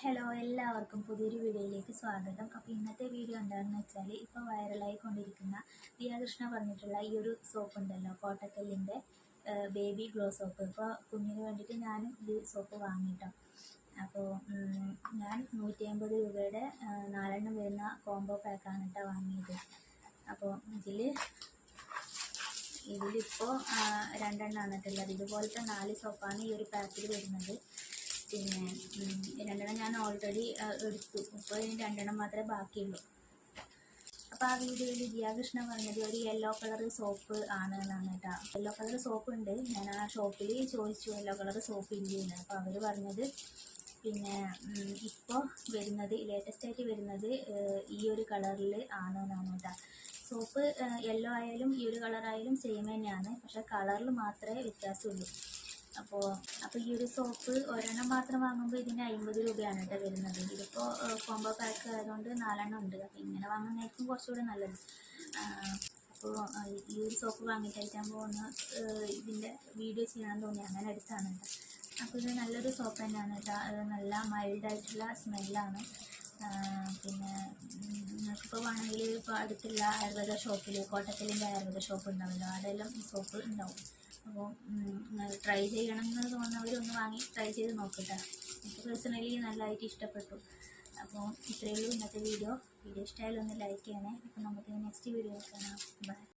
Hello എല്ലാവർക്കും പുതിയൊരു വീഡിയോയിലേക്ക് സ്വാഗതം. അപ്പോൾ ഇന്നത്തെ വീഡിയോ എന്താണെന്ന് വെച്ചാൽ ഇപ്പോൾ വൈറലായി കൊണ്ടിരിക്കുന്ന ദിയാകൃഷ്ണ പറഞ്ഞിട്ടുള്ള ഈ ഒരു സോപ്പ് ഉണ്ടല്ലോ കോട്ടക്കല്ലിന്റെ ബേബി ഗ്ലോ സോപ്പ് ഇപ്പോൾ കുഞ്ഞിന് വേണ്ടിയിട്ട് ഞാനും ഈ സോപ്പ് വാങ്ങിട്ടോ. അപ്പോൾ ഞാൻ നൂറ്റി അമ്പത് രൂപയുടെ നാലെണ്ണം വരുന്ന കോംബോ പാക്കാണ് കേട്ടോ വാങ്ങിയത്. അപ്പോൾ ഇതിൽ ഇതിലിപ്പോൾ രണ്ടെണ്ണമാണ് കേട്ടുള്ളത് ഇതുപോലത്തെ നാല് സോപ്പാണ് ഈ ഒരു പാക്കിൽ വരുന്നത്. പിന്നെ രണ്ടെണ്ണം ഞാൻ ഓൾറെഡി എടുത്തു. ഇപ്പോൾ ഇനി രണ്ടെണ്ണം മാത്രമേ ബാക്കിയുള്ളൂ. അപ്പോൾ ആ വീഡിയോയിൽ ജിയാകൃഷ്ണ പറഞ്ഞത് ഒരു യെല്ലോ കളർ സോപ്പ് ആണ് എന്നാണ് കേട്ടോ. യെല്ലോ കളർ സോപ്പ് ഉണ്ട്. ഞാൻ ആ ഷോപ്പിൽ ചോദിച്ചു യെല്ലോ കളർ സോപ്പ് ഇല്ലെന്ന് അപ്പോൾ അവർ പറഞ്ഞത് പിന്നെ ഇപ്പോൾ വരുന്നത് ലേറ്റസ്റ്റ് ആയിട്ട് വരുന്നത് ഈ ഒരു കളറിൽ ആണ് എന്നാണ് കേട്ടോ. സോപ്പ് യെല്ലോ ആയാലും ഈ ഒരു കളറായാലും സെയിം തന്നെയാണ്. പക്ഷേ കളറിൽ മാത്രമേ വ്യത്യാസമുള്ളൂ. അപ്പോൾ അപ്പോൾ ഈ ഒരു സോപ്പ് ഒരെണ്ണം മാത്രം വാങ്ങുമ്പോൾ ഇതിന് അമ്പത് രൂപയാണ് കേട്ടോ വരുന്നത്. ഇതിപ്പോൾ കോംബോ പാക്ക് ആയതുകൊണ്ട് നാലെണ്ണം ഉണ്ട്. അപ്പോൾ ഇങ്ങനെ വാങ്ങുന്നതായിരിക്കും കുറച്ചുകൂടി നല്ലത്. അപ്പോൾ ഈ ഒരു സോപ്പ് വാങ്ങിയിട്ടാകുമ്പോൾ ഒന്ന് ഇതിന്റെ വീഡിയോ ചെയ്യണമെന്ന് തോന്നി. അങ്ങനെ എടുത്താണ് കേട്ടോ ഇത് നല്ലൊരു സോപ്പ് തന്നെയാണ് കേട്ടോ അത് നല്ല മൈൽഡായിട്ടുള്ള സ്മെല്ലാണ് പിന്നെ നിങ്ങൾക്ക് നിങ്ങൾക്കിപ്പോൾ വേണമെങ്കിൽ ഇപ്പോൾ അടുത്തുള്ള ആയുർവേദ ഷോപ്പിൽ കോട്ടക്കലിന്റെ ആയുർവേദ ഷോപ്പ് ഉണ്ടാവുമല്ലോ അവിടെയെല്ലാം ഈ സോപ്പ് ഉണ്ടാവും. അപ്പോൾ ട്രൈ ചെയ്യണം എന്ന് തോന്നുന്നവരൊന്ന് വാങ്ങി ട്രൈ ചെയ്ത് നോക്കട്ടെ. എനിക്ക് പേഴ്സണലി നല്ലതായിട്ട് ഇഷ്ടപ്പെട്ടു. അപ്പോൾ ഇത്രയേ ഉള്ളൂ ഇന്നത്തെ വീഡിയോ വീഡിയോ ഇഷ്ടമായാലും ഒന്ന് ലൈക്ക് ചെയ്യണേ. അപ്പോൾ നമുക്ക് നെക്സ്റ്റ് വീഡിയോ കാണാം. ബൈ